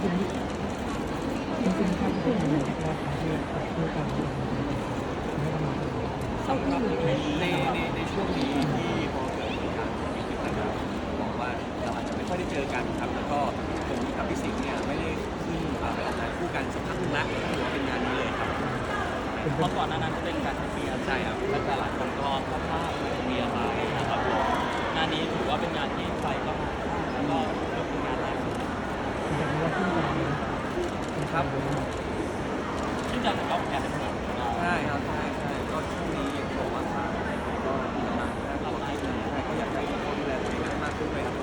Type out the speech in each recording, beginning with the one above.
ในในในช่วงนี้ที่พอเกิดเหตุการณ์โควิดนะครับบอกว่าเราอาจจะไม่ค่อยได้เจอกันครับแล้วก็ผมกับพี่สิงห์เนี่ยไม่ได้ขึ้นอ่าไปออกงานคู่กันสักพักหนึงละถือว่าเป็นงานนี้เลยครับเพราะก่อนหน้านั้นจะเป็นการเชียร์ใช่ครับและแต่หลายคนก็พลาดพลาดมีอะไรนะครับงานนี้ถือว่าเป็นงานที่ใครก็มาแล้วก็เป็นงานแรก ครับซึ่งจะเป็นก็แอบเป็นห่วงเราใช่ครับใช่ใช่ก็ช่วงนี้อย่างที่บอกว่าขาดก็มีกำลังด้านเราที่ดีใช่ก็อยากให้เขาดูแลตัวเองให้มากขึ้นเลยครับ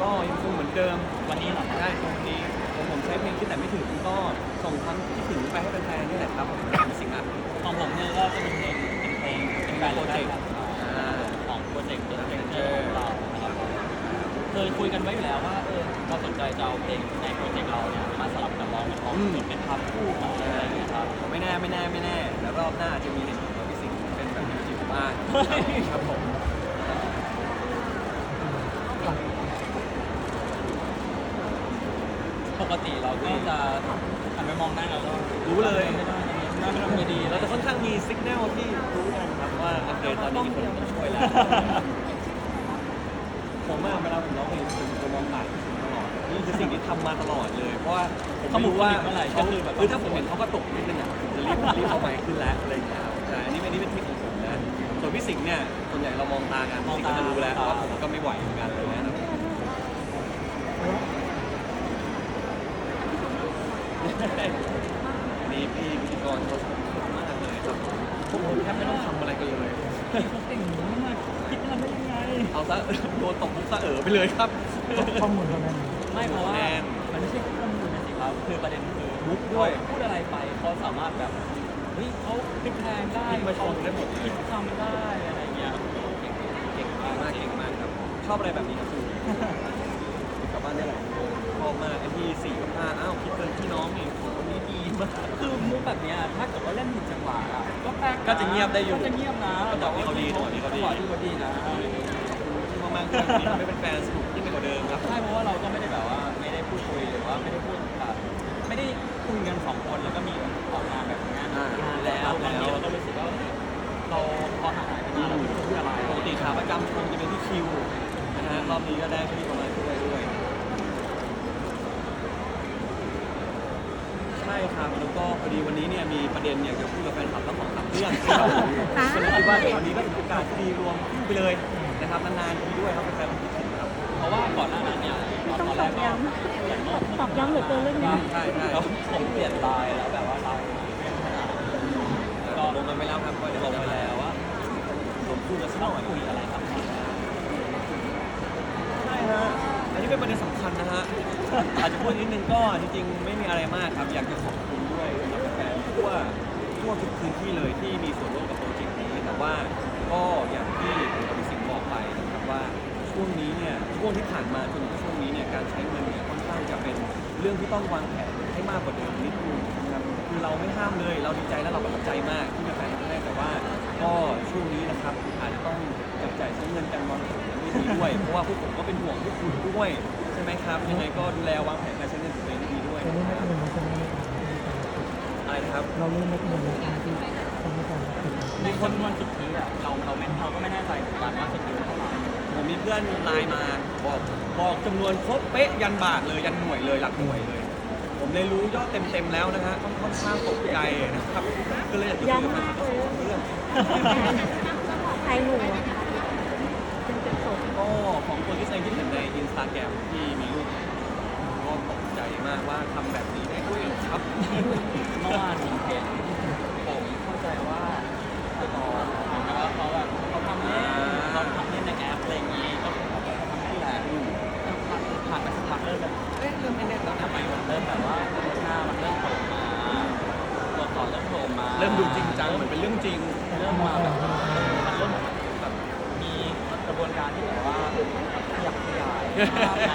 ก็ยังคงเหมือนเดิมวันนี้หรอครับได้ตรงนี้ผมผมใช้เพลงที่แต่ไม่ถึงก็ส่งความคิดถึงไปให้แฟนๆนี่แหละครับผมสิ่งอะของผมเนี่ยก็จะเป็นเพลงเป็นเพลงเป็นการโปรเจกต์ รเจกต์ตัวเจกเจอร์ของเรานะครับเคยคุยกันไว้อยู่แล้วว่าเออเราสนใจจะเอาเพลงในโปรเจกต์เราเนี่ยมาสลับกันร้องเป็นของเหมือนเป็นภาพคู่กันอะไรอย่างเงี้ยครับ ไม่แน่ไม่แน่ไม่แน่แล้วรอบหน้าจะมีเห็นของพี่สิงห์เป็นแบบมิวสิกบ้างครับผมปกติเราก็จะหันไปมองหน้าเราแล้วรู้เลยไม่ได้ไม่ได้ไม่ดีเราเราจะจะค่อนข้างมีสัญญาณที่รู้กัน ว่าโอเคตอนนี้มีคนมาช่วยแล้วผมอะเวลาผมร้องเพลงผมจะมองผ่านพี่สิงห์ตลอดนี่คือสิ่งที่ทำมาตลอดเลย เพราะว่าผมไม่รู้ว่าเขาคือถ้าผมเห็นเขาก็ตกนิดนึงอะผมจะรีบรีบเข้าไปขึ้นแล้วอะไรอย่างเงี้ยครับใช่อันนี้อันนี้เป็นที่ของผมนะส่วนพี่สิงห์เนี่ยส่วนใหญ่เรามองตากันพี่สิงห์ก็จะรู้แล้วว่าผมก็ไม่ไหวเหมือนกันเลยนะนนี้พี่พิธีกรเขาสุดมากเลยครับพวกผมแทบไม่ต้องทำอะไร กันเลย เก่งมากคิดทำได้ยังไงเอาซะโดนตบมุกซะเอ๋อไปเลยครับ ข้อมูลเท่านั้นไม่เพราะว่าแน่มันไม่ใช่ข้อมูลนะสิครับคือประเด็นคือมุกด้วย พูดอะไรไปเขาสามารถแบบเฮ้ยเขาพลิกแพลงได้พลิกมาชนได้หมดเลยคิดคำได้อะไรเงี้ยเก่งเก่งมากมากเก่งมากครับ ชอบอะไรแบบนี้ครับคุณกลับบ้านได้หลายคนชอบมากไอ้ที่สี่กับห้าอ้าวคิดเป็นพี่น้องนี่คนนี้ดี มาก คือมุกแบบเนี้ยถ้าเกิดว่าเล่นผิดจังหวะอะก็แปลกนก็จะเงียบได้อยู่ก็จะเงียบนะจังหวะที่เขาดีจังหวะที่เขาดี จังหวะที่เขาดีนะที่มากๆที่ทำให้เป็นแฟนสนุกยิ่งไปกว่าเดิมครับ ใช่เพราะว่าเราก็ไม่ได้แบบว่าไม่ได้พูดคุยหรือว่าไม่ได้พูดแบบไม่ได้คุยกันสองคนแล้วก็มีออกมาแบบนี้อ่านานแล้วบางทีเราก็รู้สึกว่าเราพอห่างหายไปนานเราไม่รู้จะพูดอะไรปกติขาประจำคงจะเป็นที่คิวนะฮะรอบนี้ก็ได้พี่ประมาณด้วยด้วย ใช่ครับ แล้วก็พอดีวันนี้เนี่ยมีประเด็นอยากจะพูดกับแฟนคลับทั้งสองสามเรื่องครับก็เลยคิดว่าตอนนี้ก็ถึงโอกาสที่ดีรวมคู่ไปเลยนะครับนานๆทีด้วยครับเป็นแฟนคิดถึงครับ เพราะว่าก่อนหน้านั้นเนี่ยตอนต้องตอนตแรอกบก็ย้ำตอบย้ำเหลือเกินเรื่องนี้ใช่ใช่แล้วผมเปลี่ยนไลน์แล้วแบบว่าไลน์ก็ลงกันไปแล้วครับก็เดี๋ยวลลงงไปไปแล้แล้ววว่าลงคู่กันสักหต้องน่อยคุยอะไรครับใช่ฮะอันนี้ เป็นประเด็นสำคัญนะฮะ อาจจะพูดนิดนึงก็จริงๆ ไม่มีอะไรมากครับ อยากจะขอบคุณด้วยสำหรับแฟนๆทั่วทั่วทุกพื้นที่เลยที่มีส่วนร่วมกับโปรเจกต์นี้ แต่ว่าก็อย่างที่ผมกับพี่สิงห์บอกไปนะครับว่าช่วงนี้เนี่ยช่วงที่ผ่านมาจนถึงช่วงนี้เนี่ยการใช้เงินเนี่ยค่อนข้างจะเป็นเรื่องที่ต้องวางแผนให้มากกว่าเดิมนิดนึงนะครับคือเราไม่ห้ามเลย เราดีใจและเราประทับใจมากที่แฟนๆทำได้แต่ว่า ก็ช่วงนี้นะครับอาจจะต้องจับจ่ายใช้เงินกันวางแผน กันให้ดีด้วยเพราะว่าพวกผมก็เป็นห่วงพวกคุณด้วยใช่ไหมครับยังไงก็ดูแลวางแผนการใช้เงินของตัวเองให้ดีด้วยเราเล่นนะไม่ครับเป็นใช่ไหมอะไรนะครับ เราเล่นไม่เป็นในการที่ทำให้การติดในคนวันสุดท้ายอะเราเราไม่เราก็ไม่แน่ใจเหมือนกันว่าสุดท้ายเท่าไหร่ผมมีเพื่อนไลน์มาบอกบอกจำนวนครบเป๊ะยันบาทเลยยันหน่วยเลยหลักหน่วยเลย ผมเลยรู้ยอดเต็มๆแล้วนะฮะค่อนค่อนข้างตกใจนะครับก็เลยอยากจะคุยกับมันสองเรื่องไทยหนูเป็นเจ็บสดก็ ของคนที่แสดงคิดเห็นในอินสตาแกรมที่มีรูปก็ตกใจมากว่าทำแบบนี้ได้ด้วยเหรอครับ เมื่อวานผมเห็น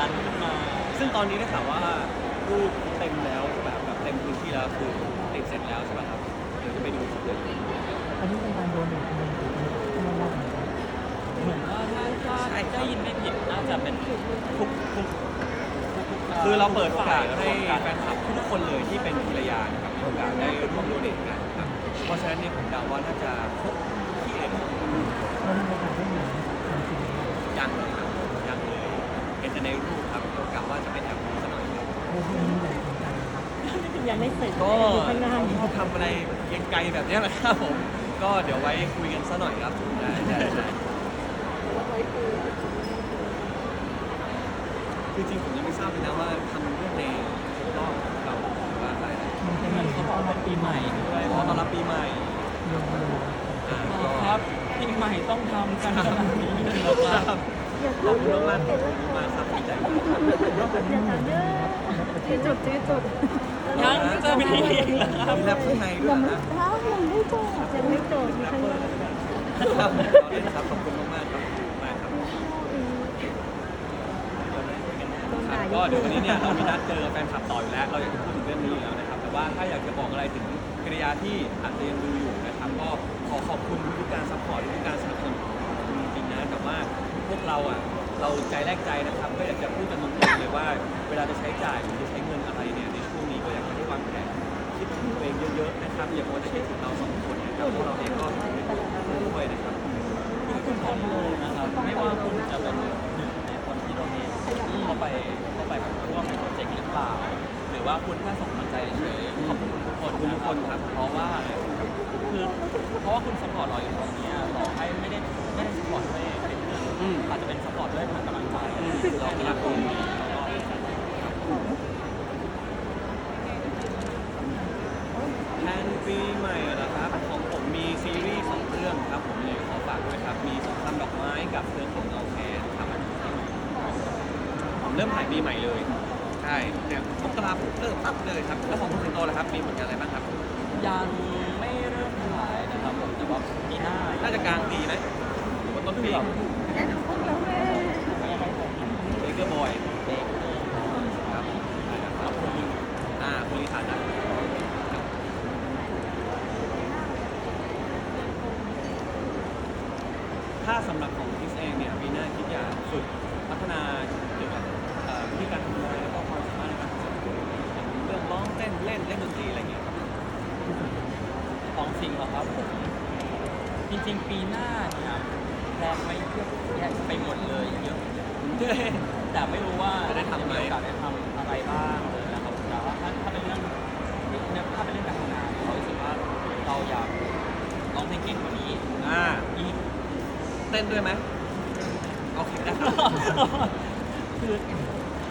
านขึ้นมา ซึ่งตอนนี้ได้ข่าวว่ารูปเต็มแล้วแบบแบบเต็มพื้นที่แล้วคือติดเสร็จแล้วใช่ไหมครับเดี๋ยวจะไปดูเลยอันนี้เป็นการโดนหนึ่งคนหนึ่งที่มันได้เหมือนว่าถ้าถ้าได้ยินไม่ผิดน่าจะเป็นทุกทุกทุกคือเราเปิดโอกาสให้แฟนคลับทุกคนเลยที่เป็นภรรยานะครับมีโอกาสได้ร่วมโดเนทกันครับเพราะฉะนั้นเนี่ยผมเดาว่าน่าจะครบที่เอ็ดเรามีโอกาสได้เห็นความจริงยังเลยยังเลยเห็นแต่ในรูปครับโอกาส ว่าจะไปแอบดูซะหน่อยครับโอ้โหนี่ใหญ่เหมือนกันครับยังไม่เสร็จก็อยู่ข้างหน้าอยู่ชอบทำอะไรไกลๆแบบเนี้ยแหละครับผม ก็เดี๋ยวไว้คุยกันซะหน่อยครับได้ได้ได้คือจริงผมยังไม่ทราบเลยนะว่าทำเรื่องในครบรอบของเราหรือว่าอะไรนะมันเป็นเหมือนเขาบอกว่าปีใหม่ด้วยขอต้อนรับปีใหม่โยงเลยอ่าก็ครับปีใหม่ต้องทำกันขนาดนี้เลยเหรอคครัรับ บขอบคุณมากมากๆครับดีใจมากครับอย่าทำเยอะที่จุดที่จุดยังจะมีอีกเหรอครับมีแรปข้างในด้วยังนะไม่ท้ายังไม่จบยังไม่จบมีข้างหน้าครับครับขอบคุณมากๆครับมาครับก็เดี๋ยววันนี้เนี่ยเรามีนัดเจอแฟนคลับต่ออยู่แล้ว เราอยากจะพูดถึงเรื่องนี้อยู่แล้วนะครับ แต่ว่าถ้าอยากจะบอกอะไรถึงภรรยาที่อาจจะยังดูอยู่นะครับ ก็ขอขอบคุณ เราอะเราใจแรกใจนะครับก็อยากจะพูดกันตรงๆเลยว่า เวลาจะใช้จ่ายหรือจะใช้เงินอะไรเนี่ยในช่วงนี้ก็อยากจะให้วางแผนคิดถึงตัวเองเยอะๆนะครับอย่ามัวแต่คิดถึงเราสองคนนะครับพวกเราเองก็ด้วยนะครับทุกคนเลยนะครับไม่ว่าคุณจะเป็นหนึ่งในคนที่เราเองเข้าไปเข้าไปแบบร่วมในโปรเจกต์หรือเปล่า หรือว่าคุณแค่ส่งกำลังใจเฉยๆขอบคุณทุกคนขอบคุณทุกคนครับเพราะว่าคือเพราะว่าคุณสปอร์ตเราอยู่ตรงนี้ต่อให้ไม่ได้ไม่ได้สปอร์ตด้วยเป็นเงิน อืม อาจจะเป็นสปอร์ตด้วยผ่านกำลังใจอืมเราก็รักคุณแล้วก็แทนปีใหม่เหรอครับ ของผมมีซีรีส์สองเรื่องครับ ผมเลยขอฝากด้วยครับ มีสงครามดอกไม้กับเรื่องของเอาแคนครับผมเริ่มถ่ายปีใหม่เลย ใช่เนี่ยมกราผมเริ่มตัดเลยครับ แล้วของคุณสิงโตล่ะครับ มีผลงานอะไรบ้างครับ ยังไม่เริ่มถ่ายนะครับผมแต่ว่าปีหน้า น่าจะกลางปีไหมหรือว่าต้นปีแบบ เบเกอร์บอย เด็ก ครับได้ครับ กับคนหนึ่ง อ่าคุณลิขานะถ้าสำหรับของคิสเองเนี่ยปีหน้าคิดอยากฝึกพัฒนาเกี่ยวกับเอ่อวิธีการทำงานแล้วก็ความสามารถในการแสดงเรื่องร้องเต้นเล่นเล่นดนตรีอะไรเงี้ยครับ ของสิ่งเหรอครับผมจริงๆ ปีหน้าเนี่ยแพลนไว้เยอะแยะไปหมดเลยเยอะแต่ไม่รู้ว่า จะได้ทำไหม มีโอกาสได้ทำอะไรบ้างเลยนะครับแต่ว่าถ้าถ้าเป็นเรื่องเนี่ยถ้าเป็นเรื่องการทำงานเรารู้สึกว่าเราอยากร้องเพลงเก่งกว่านี้ อ่า อีก เต้นด้วยไหมโอเคได้ครับคือ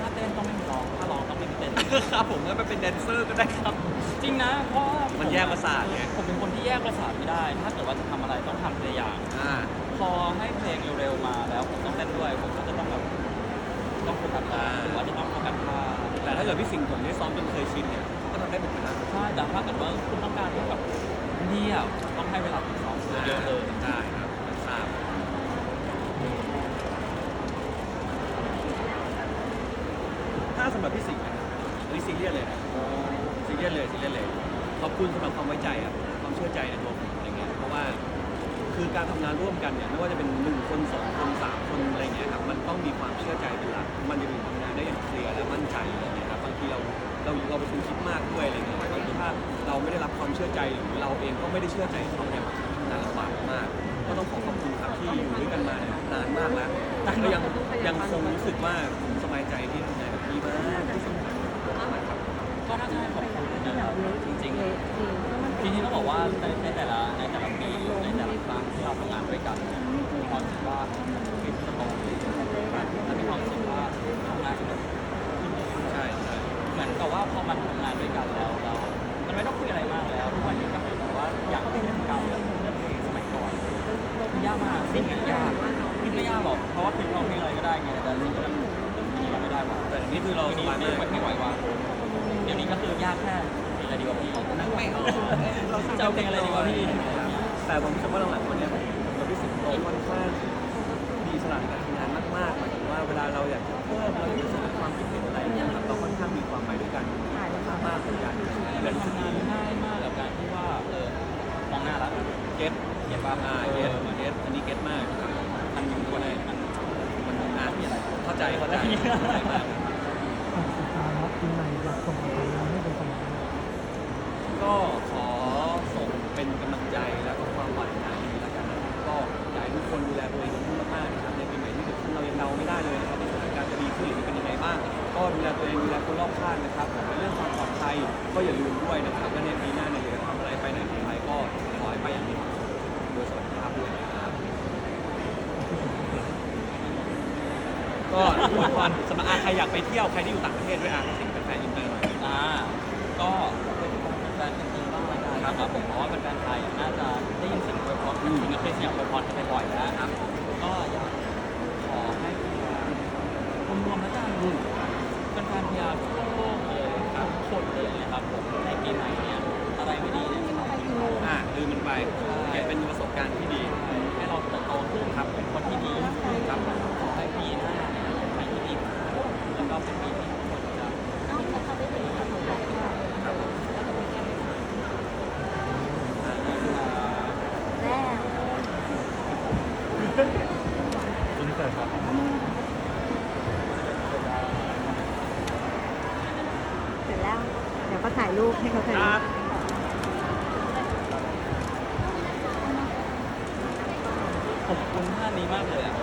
ถ้าเต้นต้องไม่มีร้องถ้าร้องต้องไม่มีเต้น ครับผมก็ไปเป็นแดนเซอร์ก็ได้ครับ จริงนะเพราะว่ามันแยกประสาทไง ผมเป็นคนที่แยกประสาทไม่ได้ ถ้าเกิดว่าจะทำอะไรต้องทำทีละอย่าง อ่า พอให้เพลงเร็วๆมาแล้วผมต้องเต้นด้วย ผมก็จะต้องแบบต้องโฟกัสอ่าหรือว่าจะต้องโฟกัสท่าแต่ถ้าเกิดพี่สิงห์ผมได้ซ้อมจนเคยชินเนี่ยก็ทำได้เหมือนกันนะ ใช่แต่ถ้าเกิดว่าคุณต้องการแบบเรียบต้องให้เวลาคุณซ้อมเยอะๆเลย ได้ครับทราบถ้าสำหรับพี่สิงห์นะครับอันนี้ซีเรียสเลยนะซีเรียสเลยซีเรียสเลยขอบคุณสำหรับความไว้ใจครับความเชื่อใจในตัวผมอย่างเงี้ยเพราะว่าคือการทำงานร่วมกันเนี่ยไม่ว่าจะเป็นหนึ่งคนสองคนสามคนอะไรเงี้ยครับมันต้องมีความเชื่อใจเป็นหลักมันจะถึงทำงานได้อย่างเคลียร์และมั่นใจอะไรเงี้ยครับบางทีเราเราเราเป็นคนคิดมากด้วยอะไรเงี้ยบางทีถ้าเราไม่ได้รับความเชื่อใจหรือเราเองก็ไม่ได้เชื่อใจเขาเนี่ยงานลำบากมาก ก็ต้องขอขอบคุณครับที่อยู่ด้วยกันมาเนี่ยนานมากแล้วแต่ก็ยังยังคงรู้สึกว่าผมสบายใจที่ทำงานกับพี่มากที่สุดครับ ก็น่าจะให้ขอบคุณนะครับจริงๆทีนี้ต้องบอกว่าในในแต่ละในแต่ละปีในแต่ละครั้งที่เราทำงานด้วยกันมีความรู้สึกว่าคือจะโตและมีความรู้สึกว่าทำงานใช่ใช่เหมือนกับว่าพอมันทำงานด้วยกันแล้วเรามันไม่ต้องคุยอะไรมากแล้วทุกวันนี้ก็เหมือนกับว่าอยากเล่นเก่าเล่นเพลงสมัยก่อนยากมากสิ่งนี้ยากคิดไม่ยากหรอกเพราะว่าคิดร้องเพลงอะไรก็ได้ไงแต่สิ่งที่มันไม่ได้ว่ะแต่นนี้คือเราสบายไม่มากไม่ไหวว่ะ เดี๋ยวนี้ก็คือยากแค่เพลงอะไรดีกว่าพี่ไม่เอาเจะเอาเพลงอะไรดีวะพี่แต่ผมรู้สึกว่าหลังๆวันเนี้ยผมกับพี่สิงโตค่อนข้างมีสระในการทำงานมากๆหมายถึงว่าเวลาเราอยากจะเพิ่มเราอยากจะเสนอความคิดเห็นอะไรเนี่ยครับเราค่อนข้างมีความหมายด้วยกันมากเหมือนกันเรื่องทำงานง่ายมากกับการที่ว่าเออมองหน้าแล้วเก็ตเก็ตอ่าเก็ตเก็ตอันนี้เก็ตมากมันอยู่ตัวไหนมันมันอ่านเข้าใจเข้าใจเข้าใจมาก อะสุดท้ายครับ ปีใหม่อยากส่งอะไรให้เป็นกำลังก็ขอส่งเป็นกำลังใจแล้วก็ความหวังในดีแล้วกันนะครับก็อยากให้ทุกคนดูแลตัวเองมากๆนะครับในปีใหม่ที่เกิดขึ้นเรายังเดาไม่ได้เลยนะครับในสถานการณ์จะดีขึ้นหรือเป็นยังไงบ้างก็ดูแลตัวเองดูแลคนรอบข้างนะครับในเรื่องความปลอดภัยก็อย่าลืมด้วยนะครับและในปีหน้าเนี่ยอยากจะทำอะไรไปไหนไปก็ขอให้ไปอย่างมีความสุขโดยสวัสดิภาพด้วยนะครับก็อวยพรสำหรับใครอยากไปเที่ยวใครที่อยู่ต่างประเทศด้วยอะ ริงๆก็เคยเสียงอวยพรกันไปบ่อยแล้วครับ ก็อยากขอให้พยารวมๆแล้วกันเป็นแฟนพยาทั่วโลกเลยครับทุกคนเลยนะครับผมในปีใหม่เนี่ยอะไรไม่ดีเนี่ยไม่ต้องไปดูอะลืมมันไปเก็บเป็นประสบการณ์ที่ดี ให้เราเติบโตขึ้นครับเป็นคนที่ดีครับขอให้ปีหน้าเนี่ยเป็นปีที่ดีแล้วก็เป็นปีที่ทุกคนจะ แม่ คุณเกิดครับ เสร็จแล้ว เดี๋ยวก็ถ่ายรูปให้เขาถ่ายรูป ขอบคุณท่านนี้มากเลยอะ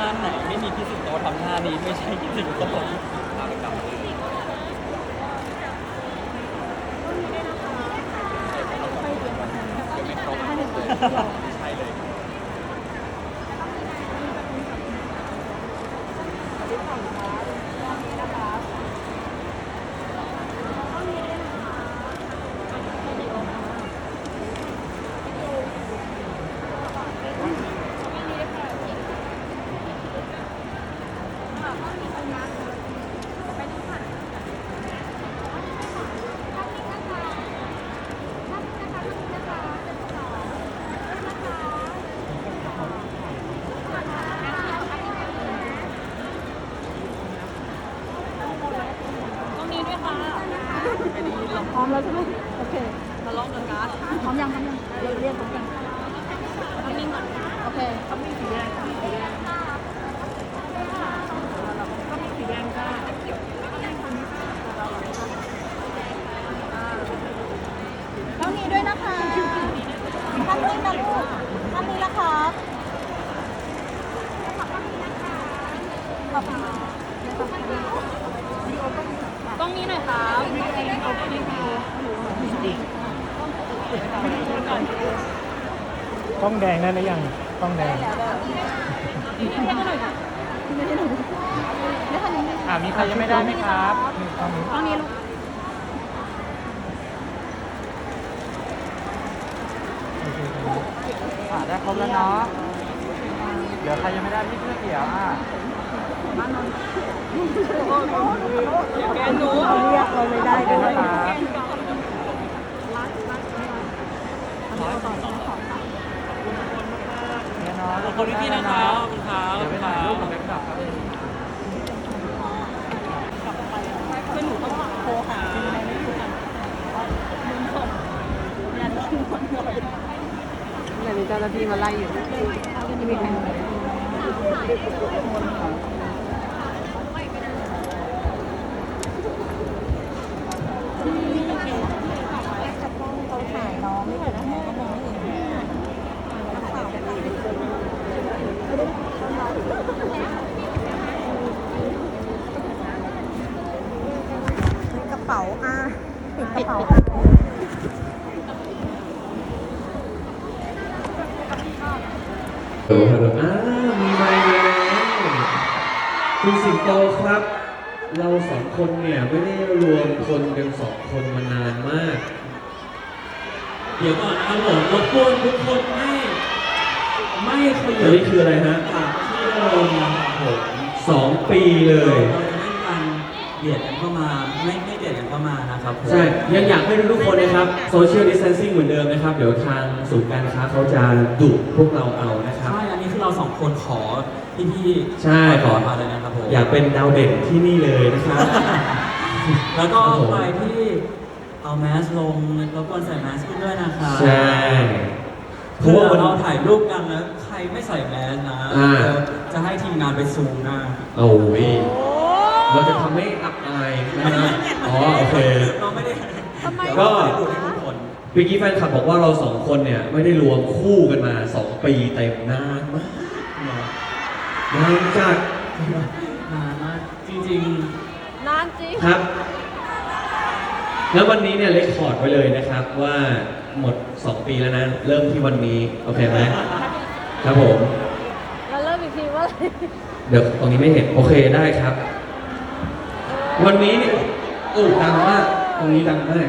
งานไหนไม่มีพี่สิงโตทำท่านี้ไม่ใช่พี่สิงโตพาไปกลับมาเลยยังไม่ครบไม่ใช่เลย พร้อมแล้วใช่ไหมโอเคมาลองกันการ์ดพร้อมยังพร้อมยังเราเรียกพร้อมยังทำนิ่งก่อนโอเคทำนิ่งสีแดงทำนิ่งสีแดงก็มีสีแดงค่ะต้องมีด้วยนะคะทำนิ่งนะลูกทำนิ่งนะคะขอบคุณค่ะ กล้องนี้หน่อยครับ กล้องแดงได้หรือยังกล้องแดงให้มาหน่อยค่ะไม่ให้หนูไม่ทันยังอ่ามีใครยังไม่ได้ไหมครับนี่กล้องนี้กล้องนี้ลูกโอเคครับอ่าได้ครบแล้วเนาะเดี๋ยวใครยังไม่ได้พี่เพื่อเกี่ยวอะแกนหนูเขาเรียกเราไม่ได้ด้วยเนี่ยเนาะขอบคุณพี่นะครับขอบคุณครับเดี๋ยวไปถ่ายรูปกับแบงค์ดับครับคือหนูต้องโทรหาที่ไหนไม่ถูกกันมึงส่งยันทิ้งคนเลยเนี่ยมีเจ้าหน้าที่มาไล่อยู่มีใครเขาถ่ายน้องไม่เห็นน้องก็มองไม่เห็นนักข่าวกัน กระเป๋าอะปิดกระเป๋าอะฮัลโหลฮัลโหลอ้าวมีไมค์แล้วคุณสิงโตครับ เราสองคนเนี่ยไม่ได้รวมคนกันสองคนมานานมาก เดี๋ยวก่อนครับผมรบกวนทุกคนไม่ไม่ขยับ อันนี้คืออะไรฮะที่เดิมผม สองปีเลยเราจะไม่มีการเบียดกันเข้ามาไม่ไม่เบียดกันเข้ามานะครับผมใช่ ยังอยากให้ทุกๆคนนะครับโซเชียลดิส a ทนซิ่งเหมือนเดิมนะครับ เดี๋ยวทางศูนย์การค้าเขาจะดุพวกเราเอานะครับ ใช่อันนี้คือเราสองคนขอพี่พี่ๆใช่ ขอมาเลยนะครับผม อยากเป็นดาวเด่นที่นี่เลยนะครับ แล้วก็ครับผม ใครที่เอาแมสลงรบกวนใส่แมสขึ้นด้วยนะครับใช่ เพเพื่ราะว่าอวัน เราถ่ายรูปกันแล้วใครไม่ใส่แมสนะอ่าเดี๋ยว จะให้ทีมงานไปซูมหน้าโอ้ยเราจะทำให้อับอายนะครับอ๋อโอเค เราไม่ได้ทำไมก็เราไม่ได้ดูให้ทุกคนเมื่อกี้แฟนคลับบอกว่าเราสองคนเนี่ยไม่ได้รวมคู่กันมาสองปีเต็มนานมากนานจัดนานมากจริงนานจริง ครับ แล้ววันนี้เนี่ยเลคคอร์ดไว้เลยนะครับว่าหมด 2 ปีแล้วนะ เริ่มที่วันนี้ โอเคไหมครับผม เดี๋ยวตรงนี้ไม่เห็นโอเคได้ครับ วันนี้เนี่ยโอ้ดังมากตรงนี้ดังมาก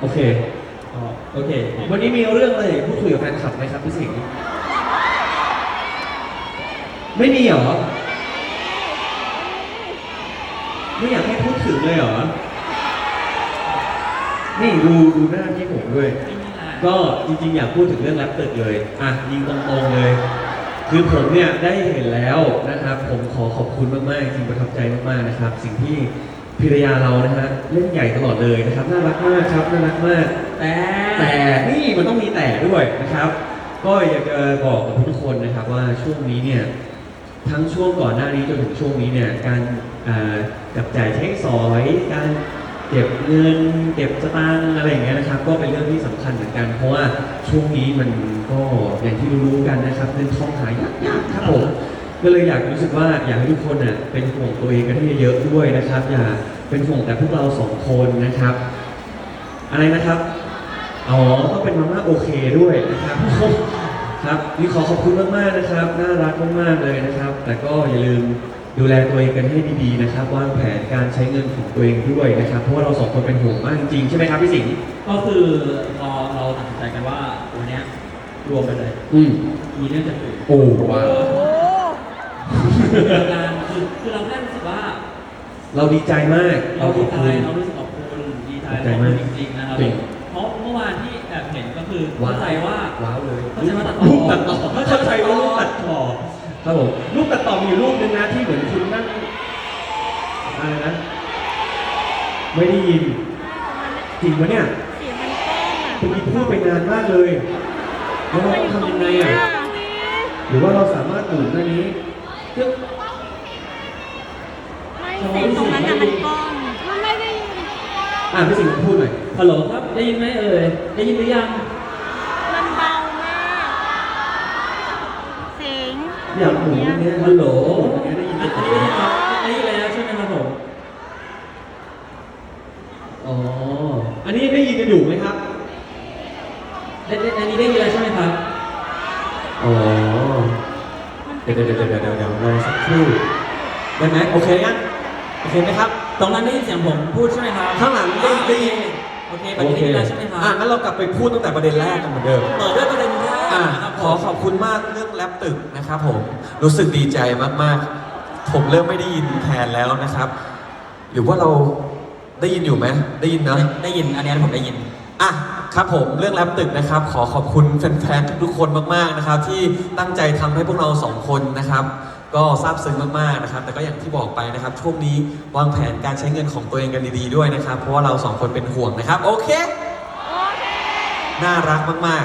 โอเคๆอ๋อโอเค วันนี้มีเรื่องอะไรพูดคุยกับแฟนคลับไหมครับพี่สิงห์ไม่มีเหรอไม่อยากให้พูดถึงเลยเหรอ นี่ดูดูหน้าพี่ผมด้วย ก็จริงๆ อยากพูดถึงเรื่องแรปตึกเลย อะยิงตรงๆเลย คือผมเนี่ยได้เห็นแล้วนะครับ ผมขอขอบคุณมากๆจริงประทับใจมากๆนะครับ สิ่งที่พิรยาเรานะฮะเล่นใหญ่ตลอดเลยนะครับน่ารักมากครับน่ารักมาก แต่แต่นี่มันต้องมีแต่ด้วยนะครับ ก็อยากจะบอกกับทุกคนนะครับว่าช่วงนี้เนี่ยทั้งช่วงก่อนหน้านี้จนถึงช่วงนี้เนี่ยการอ่าจับจ่ายใช้สอยการ เก็บเงินเก็บสตางค์อะไรอย่างเงี้ยนะครับ ก็เป็นเรื่องที่สำคัญเหมือนกัน เพราะว่าช่วงนี้มันก็อย่างที่รู้กันนะครับเงินทองหายากๆครับผมก็เลยอยากรู้สึกว่าอยากให้ทุกคนน่ะเป็นห่วงตัวเองกันให้เยอะๆด้วยนะครับ อย่าเป็นห่วงแต่พวกเราสองคนนะครับ อะไรนะครับอ๋อต้องเป็นมาม่าโอเคด้วยนะครับครับนี่ขอขอบคุณมากๆนะครับ น่ารักมากๆเลยนะครับ แต่ก็อย่าลืม ดูแลตัวเองกันให้ดีๆนะครับวางแผนการใช้เงินของตัวเองด้วยนะครับ เพราะว่าเราสองคนเป็นห่วงมากจริงๆใช่ไหมครับพี่สิงห์ก็คือเราเราตัดสินใจกันว่าวันเนี้ยรวมไปเลย อืมมีเรื่องจะคุยโอ้ว้าวโอ้เรื่องการคือคือเราแค่รู้สึกว่าเราดีใจมากเราดีใจขอบคุณ เรารู้สึกขอบคุณดีใจดีใจขอบมาคุกณจริงๆนะครับจริง เพราะเมื่อวานที่แอบเห็นก็คือว้าเข้าวใจว่าว้าวเลยเข้าใจว่าตัดต่อรูปตัดต่อเข้าใจว่ารูปตัดต่อ ครับผมรูปตัดต่อมีอยู่รูปหนึงนะที่เหมือนคุณนั่งอะไรนะไม่ได้ยินจริงปะเนี่ยเสียงมันก้องอะเมื่อกี้พูดไปนานมากเลยแล้วเราต้องทำยังไงอะหรือว่าเราสามารถหมุนอันนี้ตึ๊กไม่เสียงตรงนั้นน่ะมันก้องมันไม่ได้ยินอ่านพี่สิงห์พูดหน่อยฮัลโหลครับ ได้ยินไหมเอ่ยได้ยินหรือยัง มันเบามากเสียง อยากหมุนอันเนี้ยฮัลโหลอันเนี้ยได้ยินอันนี้ได้ยินครับอันนี้แล้วใช่ไหมครับผมอ๋อ อันนี้ได้ยินกันอยู่ไหมครับได้ได้อันนี้ได้ยินแล้วใช่ไหมครับ อ๋อเดี๋ยวเดี๋ยวเดี๋ยวเดี๋ยวเดี๋ยวเดี๋ยวรอสักครู่ได้ไหมโอเคยังโอเคไหมครับ ตรงนั้นได้ยินเสียงผมพูดใช่ไหมครับข้างหลังได้ได้ยิน โอเคประเด็นนี้แล้วใช่ไหมครับ อะงั้นเรากลับไปพูดตั้งแต่ประเด็นแรกกันเหมือนเดิม เปิดด้วยประเด็นแรกอะนะครับข อขอบคุณมากเรื่องแรปตึกนะครับผมรู้สึกดีใจมากๆ ผมเริ่มไม่ได้ยินแทนแล้วนะครับ หรือว่าเราได้ยินอยู่ไหมได้ยินเนอะได้ยินอันนี้ผมได้ยินอะครับผมเรื่องแรปตึกนะครับ ขอขอบคุณแฟนๆทุกๆคนมากๆนะครับ ที่ตั้งใจทำให้พวกเราสองคนนะครับ ก็ซาบซึ้งมากๆนะครับ แต่ก็อย่างที่บอกไปนะครับช่วงนี้วางแผนการใช้เงินของตัวเองกันดีๆด้วยนะครับ เพราะว่าเราสองคนเป็นห่วงนะครับ โอเค น่ารักมาก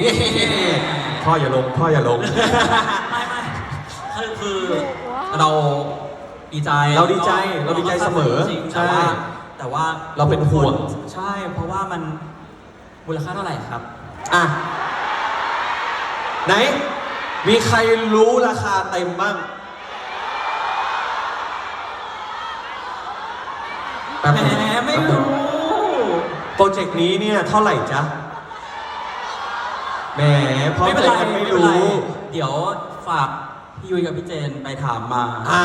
ๆ พ่ออย่าลง พ่ออย่าลง ไม่ไม่คือคือเราดีใจเราดีใจเราดีใจเสมอจริงๆใช่ แต่ว่าแต่ว่าเราเป็นห่วง ใช่ เพราะว่ามันมูลค่าเท่าไหร่ครับ อะ ไหน มีใครรู้ราคาเต็มบ้างแป๊บแหมนึงไม่รู้ โปรเจกต์นี้เนี่ยเท่าไหร่จ๊ะ แหมเพราะไม่เป็นไรกันไม่ไม่เป็นไรรู้ เดี๋ยวฝากพี่ยุ้ยกับพี่เจนไปถามมา อะ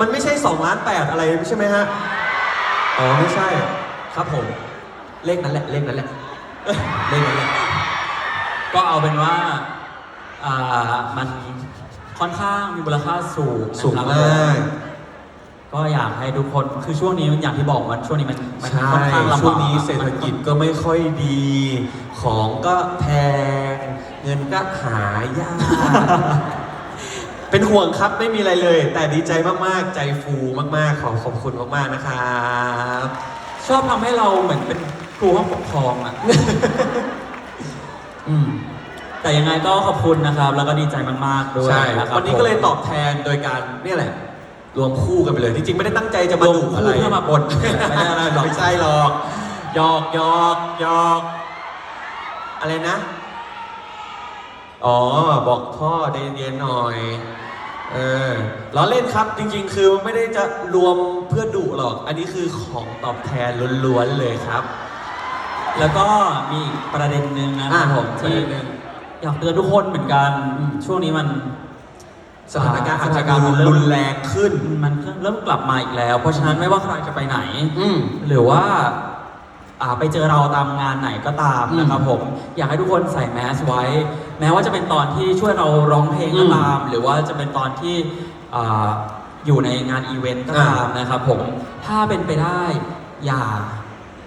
มันไม่ใช่2ล้าน8อะไรใช่ไหมฮะ อ๋อไม่ใช่ ครับผม เลขนั้นแหละ เลขนั้นแหละ เลขนั้นแหละ ก็เอาเป็นว่า อ่า มันค่อนข้างมีมูลค่าสูงนะครับสูงมาก ก็อยากให้ทุกคนคือช่วงนี้อย่างที่บอกมันช่วงนี้มันมันใช่ค่อนข้างลำบากช่วงนี้เศรษฐกิจก็ไม่ค่อยดี ของก็แพง เงินก็หายาก เป็นห่วงครับไม่มีอะไรเลย แต่ดีใจมากๆ ใจฟูมากๆ ขอขอบคุณมากๆ นะครับชอบทำให้เราเหมือนเป็นครูห้องปกครองอะ อืม แต่ยังไงก็ขอบคุณนะครับ แล้วก็ดีใจมากๆด้วยใช่นะครับวันนี้ก็เลยตอบแทนโดยการเนี่ยแหละ รวมคู่กันไปเลย จริงๆ ไม่ได้ตั้งใจจะมาดุอะไรรวมคู่เพื่อมาบ่น ไม่ได้อะไรหรอกไม่ใช่หรอกหยอกหยอกหยอก อะไรนะ อ๋อ บอกพ่อใจเย็นๆหน่อย เออล้อเล่นครับ จริง ๆ คือไม่ได้จะรวมเพื่อดุหรอก อันนี้คือของตอบแทนล้วนๆเลยครับ แล้วก็มีอีกประเด็นหนึ่งนะครับผมประที่เด็นหนึ่ง อยากเตือนทุกคนเหมือนกันอืมช่วงนี้มัน สถานการณ์อาจสถจะนการณ์มันเริ่มรุนแรงขึ้น มันเริ่มกลับมาอีกแล้ว เพราะฉะนั้นไม่ว่าใครจะไปไหน อืม หรือว่าอ่าไปเจอเราตามงานไหนก็ตามนะครับอืมผมอยากให้ทุกคนใส่แมสไว้ แม้ว่าจะเป็นตอนที่ช่วยเราร้องเพลงก็อืมตาม หรือว่าจะเป็นตอนที่อ่าอยู่ในงานอีเวนต์ก็อ่าตามนะครับผมถ้าเป็นไปได้ อย่า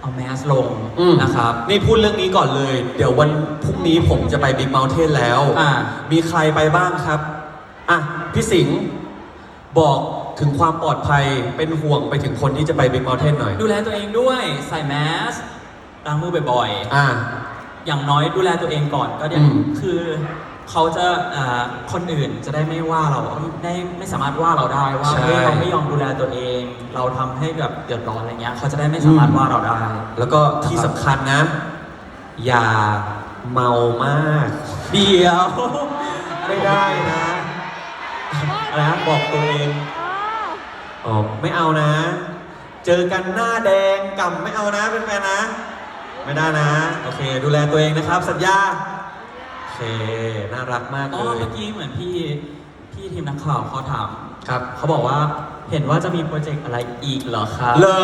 เอาแมสลงอืม นะครับ นี่พูดเรื่องนี้ก่อนเลย เดี๋ยววันพรุ่งนี้ผมจะไปบิ๊กเม t เทนแล้ว อ่า มีใครไปบ้างครับ อะพี่สิงห์บอกถึงความปลอดภัยเป็นห่วงไปถึงคนที่จะไปบิ๊กเม t เทนหน่อย ดูแลตัวเองด้วยใส่แมสล้างมือบ่อยๆอ่าอย่างน้อยดูแลตัวเองก่อนก็เดี๋ยวอืม คือเขาจะอ่าคนอื่นจะได้ไม่ว่าเราได้ไม่สามารถว่าเราได้ว่าใช่เฮ้ยเราไม่ยอมดูแลตัวเอง เราทำให้แบบเดือดร้อนอะไรเงี้ยเขาจะได้ไม่สามารถอืมว่าเราได้ แล้วก็ที่สำคัญนะ อย่าเมามาก เดียว ไม่ได้นะ อะไรนะบอกตัวเองอ๋อไม่เอานะ เจอกันหน้าแดงกำไม่เอานะเป็นแฟนนะ ไม่ได้นะ โอเค ดูแลตัวเองนะครับ สัญญาโอเคน่ารักมากอ๋อเลยเมื่อกี้เหมือนพี่พี่ทีมนักข่าวเขาถามครับ เขาบอกว่าเห็นว่าจะมีโปรเจกต์อะไรอีกเหรอครับเหรอ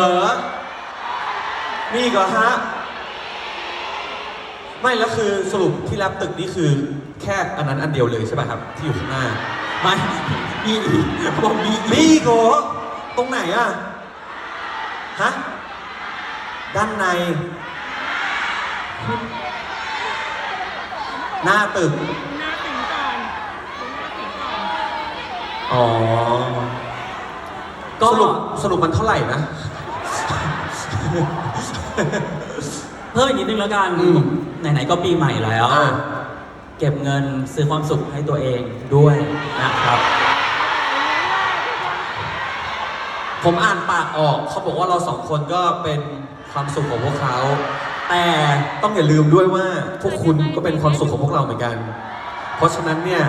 นี่ก็ฮะ ไม่แล้วคือสรุปที่รับตึกนี่คือแค่อันนั้นอันเดียวเลยใช่ป่ะครับ ที่อยู่ข้างหน้า ไม่ มีอีกเขาบอกมีอีกนี่โกตรงไหนอะฮะ ด้านใน หน้าตึก หน้าสิงก่อนคุณหน้าสิงก่อนอ๋อ ก็สรุปสรุปมันเท่าไหร่นะ เพิ่มอีกนิดนึงแล้วกัน อืม ไหนๆก็ปีใหม่แล้ว อ่าเก็บเงินซื้อความสุขให้ตัวเองด้วยนะครับ ผมอ่านปากออก เขาบอกว่าเราสองคนก็เป็นความสุขของพวกเขา แต่ต้องอย่าลืมด้วยว่าพวกคุณก็เป็นความสุขของพวกเราเหมือนกัน เพราะฉะนั้นเนี่ย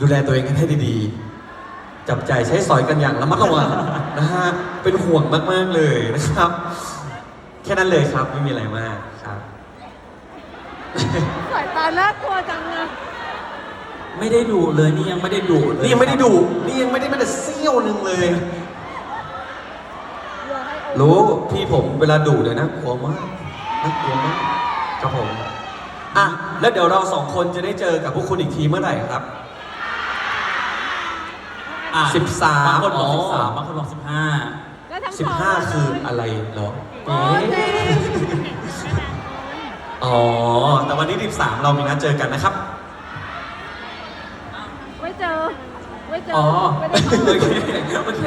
ดูแลตัวเองกันให้ดีๆ จับใจายใช้สอยกันอย่างระมัดระวังนะฮะ เป็นห่วงมากๆเลยนะครับ แค่นั้นเลยครับไม่มีอะไรมากครับ สายตาน่ากลัวจังเลยไม่ได้ดุเลยนี่ยังไม่ได้ดุเลยนี่ยังไม่ได้ดูนี่ยังไม่ได้แม้แต่เสี้ยวหนึ่งเลยอย่าให้เอา รู้พี่ผมเวลาดุเลยนะกลัวมากน่ากลัวมากครับผมอะแล้วเดี๋ยวเราสองคนจะได้เจอกับพวกคุณอีกทีเมื่อไหร่ครับ อะสิบสามบางคนบอกอ๋อสิบสามบางคนบอกสิบห้าแล้วทั้งสิบสงห้าเลยคืออะไรเหรอโอ้ยจริงอ๋อ แต่วันนี้13เรามีนัดเจอกันนะครับไม่เจอไม่เจออ๋อ ไม่ได้โอเข้า เคโอเค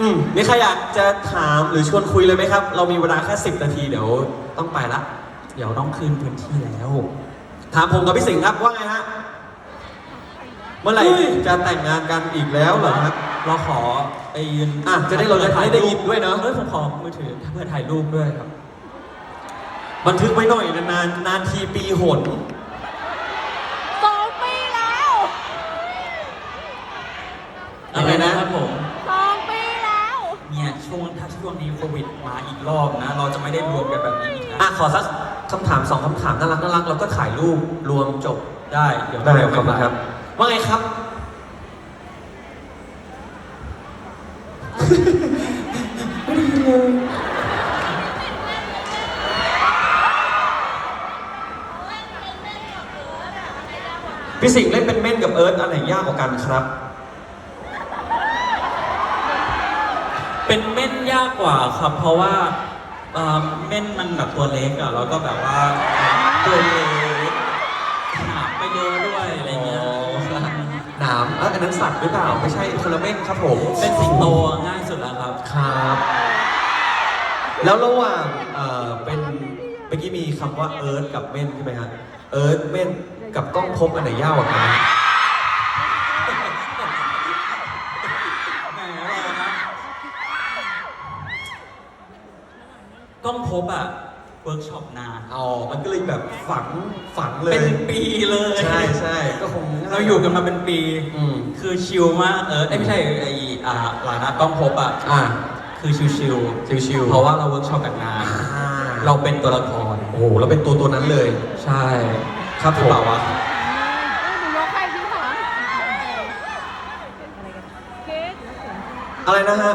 อืมมีใครอยากจะถามหรือชวนคุยเลยไหมครับ เรามีเวลาแค่10นาทีเดี๋ยวต้องไปละ เดี๋ยวต้องคืนพื้นที่แล้ว ถามผมกับพี่สิงห์ครับว่าไงฮะ เมื่อไหร่เฮ้ยจะแต่งงานกันอีกแล้วเหรอครับ เราขอไปยืนอะจะได้เราจะได้ได้ยินด้วยเนอะ เฮ้ยผมขอมือถือเพื่อถ่ายรูปด้วยครับ บันทึกไว้หน่อยนานๆนานทีปีหน สองปีแล้ว อะไรนะ ครับผม สองปีแล้ว เนี่ยช่วงถ้าช่วงนี้โควิดมาอีก รอบนะ เราจะไม่ได้รวมกันแบบนี้อีกนะอะขอสักคำถามสองคำถามน่ารักน่ารักแล้วก็ถ่ายรูปรวมจบได้เดี๋ยวได้เดี๋ยวขอบคุณครับ ว่าไงครับ พี่สิงห์เล่นเป็นเม่นกับเอิร์ธอันไหนยากกว่ากันครับ เป็นเม่นยากกว่าครับ เพราะว่าเอ่อเม่นมันแบบตัวเล็กอะแล้วก็แบบว่าตัวเล็กหนาไปเยอะด้วยอะไรเงี้ยหนามอะอันนั้นสัตว์หรือเปล่า ไม่ใช่โทรเมนครับผมเป็นสิงโตง่ายสุดแล้วครับ ครับ แล้วระหว่างเอ่อเป็นเมื่อกี้มีคำว่าเอิร์ธกับเม่นใช่ไหมฮะเอิร์ธเม่นกับกล้องพบอันไหนยากกว่ากัน เวิร์กช็อปนาน อ๋อมันก็เลยแบบฝังฝังเลยเป็นปีเลย ใช่ใช่ก็คง เราอยู่กันมาเป็นปี อืมคือชิลมาก เออเอ้ยไม่ใช่ไอ้อ่าหลานะกล้องพบอะอ่า คือชิลชิลชิลๆ เพราะว่าเราเวิร์กช็อปกันนาน เราเราเป็นตัวละคร โอ้โหเราเป็นตัวตัวนั้นเลย ใช่ครับหผรือมเปล่าวะ หนูยกให้พี่ค่ะเค้กอะไรนะฮะ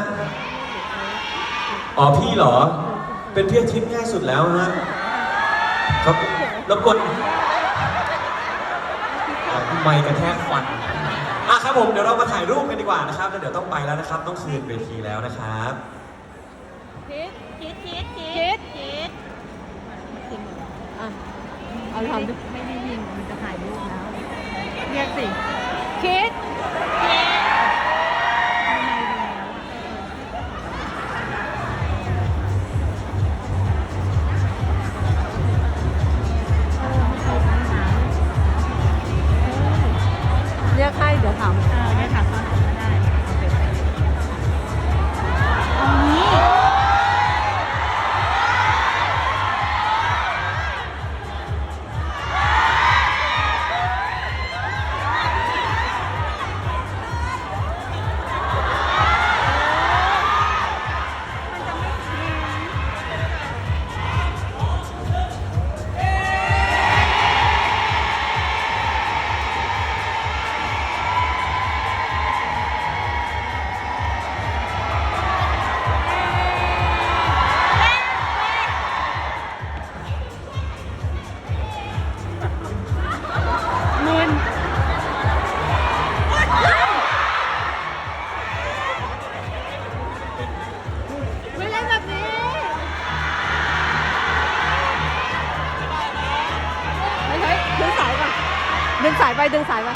อ๋อพี่เหรอ เป็นพี่อาทิตย์ง่ายสุดแล้วฮะครับรบกวนอะไมค์กระแทกฟันอะครับผมเดี๋ยวเรามาถ่ายรูปกันดีกว่านะครับแล้วเดี๋ยวต้องไปแล้วนะครับ ต้องคืนเวทีแล้วนะครับคิดคิดคิดคิดคิดอะเอาทำดิไม่ได้ยิงมันจะถ่ายรูปแล้วเรียกสิคิด